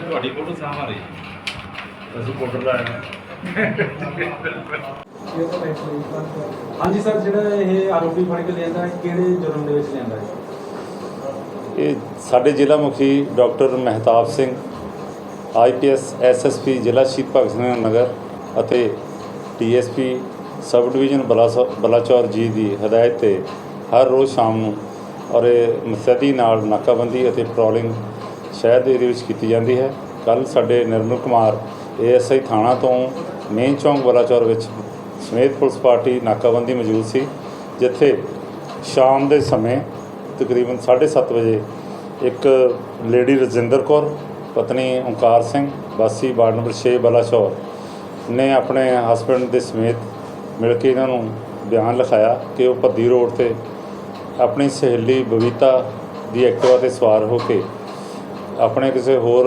ਤੁਹਾਡੀ ਫੋਟੋ ਸਾਹਮਣੇ ਅਸੀਂ ਫੋਟੋ ਲਾਇਆ ਹਾਂਜੀ ਸਰ, ਜਿਹੜਾ ਇਹ ਆਰੋਪੀ ਫੜ ਕੇ ਲਿਆਂਦਾ ਹੈ ਕਿਹੜੇ ਜੁਰਮ ਦੇ ਵਿੱਚ ਲਿਆਂਦਾ ਹੈ? ਇਹ ਸਾਡੇ ਜ਼ਿਲ੍ਹਾ ਮੁਖੀ doctor Mahtab Singh IPS SSP ਜ਼ਿਲ੍ਹਾ ਸ਼ਹੀਦ ਭਗਤ ਸਿੰਘ ਨਗਰ ਅਤੇ ਡੀਐਸਪੀ ਸਬ ਡਿਵੀਜ਼ਨ ਬਲਾਸੌ, ਬਲਾਚੌਰ ਜੀ ਦੀ ਹਦਾਇਤ ਤੇ ਹਰ ਰੋਜ਼ ਸ਼ਾਮ ਨੂੰ ਔਰ ਇਹ ਨਾਲ ਨਾਕਾਬੰਦੀ ਅਤੇ ਪੈਟਰੋਲਿੰਗ ਸ਼ਹਿਰ ਦੇ ਏਰੀਏ ਵਿੱਚ ਕੀਤੀ ਜਾਂਦੀ ਹੈ। ਕੱਲ ਸਾਡੇ ਨਿਰਮਲ ਕੁਮਾਰ ਏਐਸਆਈ ਥਾਣਾ ਤੋਂ ਮੇਨ ਚੌਂਕ ਬਲਾਚੌਰ ਵਿੱਚ ਸਮੇਤ ਪੁਲਿਸ ਪਾਰਟੀ ਨਾਕਾਬੰਦੀ ਮੌਜੂਦ ਸੀ, ਜਿੱਥੇ ਸ਼ਾਮ ਦੇ ਸਮੇਂ ਤਕਰੀਬਨ 7:30 ਵਜੇ ਇੱਕ ਲੇਡੀ ਰਜਿੰਦਰ ਕੌਰ, ਪਤਨੀ ਓਂਕਾਰ ਸਿੰਘ, ਵਾਸੀ ਵਾਰਡ ਨੰਬਰ 6 ਬਲਾਸ਼ੌਰ ਨੇ ਆਪਣੇ ਹਸਬੰਡ ਦੇ ਸਮੇਤ ਮਿਲ ਕੇ ਇਹਨਾਂ ਨੂੰ ਬਿਆਨ ਲਿਖਾਇਆ ਕਿ ਉਹ ਭੱਦੀ ਰੋਡ ਤੇ ਆਪਣੀ ਸਹੇਲੀ ਬਵੀਤਾ ਦੀ ਐਕਟਿਵਾ ਤੇ ਸਵਾਰ ਹੋ ਕੇ ਆਪਣੇ ਕਿਸੇ ਹੋਰ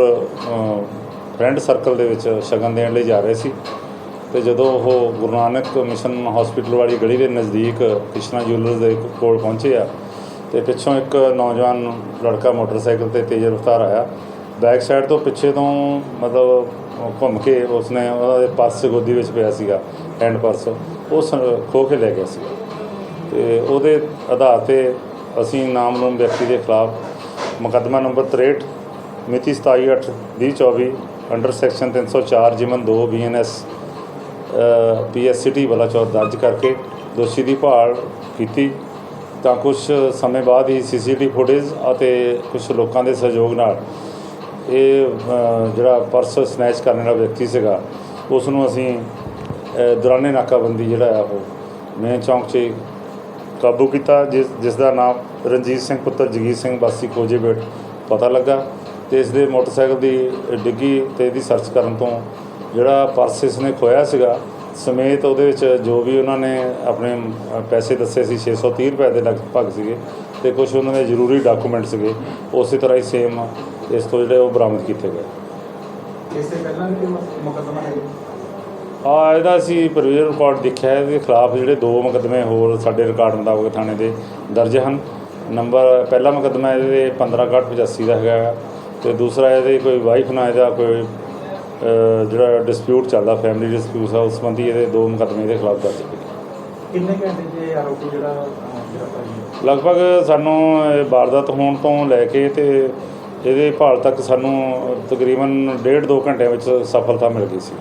ਫਰੈਂਡ ਸਰਕਲ ਦੇ ਵਿੱਚ ਸ਼ਗਨ ਦੇਣ ਲਈ ਜਾ ਰਹੇ ਸੀ। ਤੇ ਜਦੋਂ ਉਹ ਗੁਰੂ ਨਾਨਕ ਮਿਸ਼ਨ ਹਸਪੀਟਲ ਵਾਲੀ ਗਲੀ ਦੇ ਨਜ਼ਦੀਕ ਕ੍ਰਿਸ਼ਨਾ ਜੁਐਲਰਸ ਦੇ ਕੋਲ ਪਹੁੰਚੇ ਆ, ਤੇ ਪਿੱਛੋਂ ਇੱਕ ਨੌਜਵਾਨ ਲੜਕਾ ਮੋਟਰਸਾਈਕਲ ਤੇ ਤੇਜ਼ ਰਫ਼ਤਾਰ ਆਇਆ। ਬੈਕ ਸਾਈਡ ਤੋਂ ਪਿੱਛੇ ਤੋਂ ਮਤਲਬ ਘੁੰਮ ਕੇ ਉਸਨੇ ਉਹਦਾ ਦੇ ਪਰਸ ਗੋਦੀ ਵਿੱਚ ਪਿਆ ਸੀਗਾ ਹੈਂਡ ਪਰਸ ਉਹ ਸ- ਖੋਹ ਕੇ ਲੈ ਗਿਆ ਸੀ ਤੇ ਉਹਦੇ ਆਧਾਰ ਤੇ ਅਸੀਂ ਨਾਮਲੂਮ ਵਿਅਕਤੀ ਦੇ ਖਿਲਾਫ ਮੁਕੱਦਮਾ ਨੰਬਰ 63 ਮਿਤੀ 27/8/2024 ਅੰਡਰ ਸੈਕਸ਼ਨ 304 ਜਿਮਨ 2 ਬੀਐਨਐਸ ਪੀਐਸਸੀਟੀ ਬਲਾਚੌਰ ਦਰਜ ਕਰਕੇ ਦੋਸ਼ੀ ਦੀ ਭਾਲ ਕੀਤੀ। ਤਾਂ ਕੁਝ ਸਮੇਂ ਬਾਅਦ ਹੀ ਸੀਸੀਟੀਵੀ ਫੁਟੇਜ ਅਤੇ ਕੁਝ ਲੋਕਾਂ ਦੇ ਸਹਿਯੋਗ ਨਾਲ ਇਹ ਜਿਹੜਾ ਪਰਸ ਸਨੈਚ ਕਰਨ ਵਾਲਾ ਵਿਅਕਤੀ ਸੀਗਾ ਉਸ ਨੂੰ ਅਸੀਂ ਦੌਰਾਨੇ ਨਾਕਾਬੰਦੀ ਜਿਹੜਾ ਆ ਉਹ ਮੇਨ ਚੌਂਕ 'ਚ ਕਾਬੂ ਕੀਤਾ, ਜਿਸ ਜਿਸ ਦਾ ਨਾਮ ਰਣਜੀਤ ਸਿੰਘ ਪੁੱਤਰ ਜਗੀਰ ਸਿੰਘ ਵਾਸੀ ਕੋਜੇਬੇਟ ਪਤਾ ਲੱਗਾ। ਤੇ ਇਸ ਦੇ ਮੋਟਰਸਾਈਕਲ ਦੀ ਡਿੱਗੀ ਤੇ ਇਹਦੀ ਸਰਚ ਕਰਨ ਤੋਂ ਜਿਹੜਾ ਪਰਸ ਇਸ ਨੇ ਖੋਇਆ ਸੀਗਾ ਸਮੇਤ ਉਹਦੇ ਵਿੱਚ ਜੋ ਵੀ ਉਹਨਾਂ ਨੇ ਆਪਣੇ ਪੈਸੇ ਦੱਸੇ ਸੀ 630 ਰੁਪਏ ਦੇ ਲਗਭਗ ਸੀਗੇ ਤੇ ਕੁਝ ਉਹਨਾਂ ਦੇ ਜ਼ਰੂਰੀ ਡਾਕੂਮੈਂਟ ਸੀਗੇ ਉਸੇ ਤਰ੍ਹਾਂ ਹੀ ਸੇਮ ਇਸ ਤੋਂ ਜਿਹੜੇ ਉਹ ਬਰਾਮਦ ਕੀਤੇ ਗਏ। ਇਸ ਤੋਂ ਪਹਿਲਾਂ ਵੀ ਮੁਕੱਦਮਾ ਹੈ? ਆ ਇਹਦਾ ਅਸੀਂ ਪ੍ਰੋਵੀਜ਼ਨ ਰਿਕਾਰਡ ਦੇਖਿਆ ਇਹਦੇ ਖਿਲਾਫ ਜਿਹੜੇ ਦੋ ਮੁਕੱਦਮੇ ਹੋਰ ਸਾਡੇ ਰਿਕਾਰਡ ਮੁਤਾਬਕ ਥਾਣੇ ਦੇ ਦਰਜ ਹਨ। ਨੰਬਰ ਪਹਿਲਾ ਮੁਕੱਦਮਾ ਇਹਦੇ 1585 ਦਾ ਹੈਗਾ। ਤੇ ਦੂਸਰਾ ਇਹਦੇ ਕੋਈ ਵਾਈਫ ਨਾਲ ਇਹਦਾ ਕੋਈ ਜਿਹੜਾ ਡਿਸਪਿਊਟ ਚੱਲਦਾ ਫੈਮਿਲੀ ਡਿਸਪਿਊਟ ਆ ਉਸ ਸੰਬੰਧੀ ਇਹਦੇ ਦੋ ਮੁਕੱਦਮੇ ਇਹਦੇ ਖਿਲਾਫ ਦਰਜ ਕੀਤੇ। ਕਿੰਨੇ ਘੰਟੇ ਦੇ ਆਰੋਪੀ ਜਿਹੜਾ ਲਗਭਗ ਸਾਨੂੰ ਇਹ ਵਾਰਦਾਤ ਹੋਣ ਤੋਂ ਲੈ ਕੇ ਤੇ ਇਹਦੇ ਭਾਲ ਤੱਕ ਸਾਨੂੰ ਤਕਰੀਬਨ ਡੇਢ ਦੋ ਘੰਟਿਆਂ ਵਿੱਚ ਸਫਲਤਾ ਮਿਲ ਗਈ ਸੀ।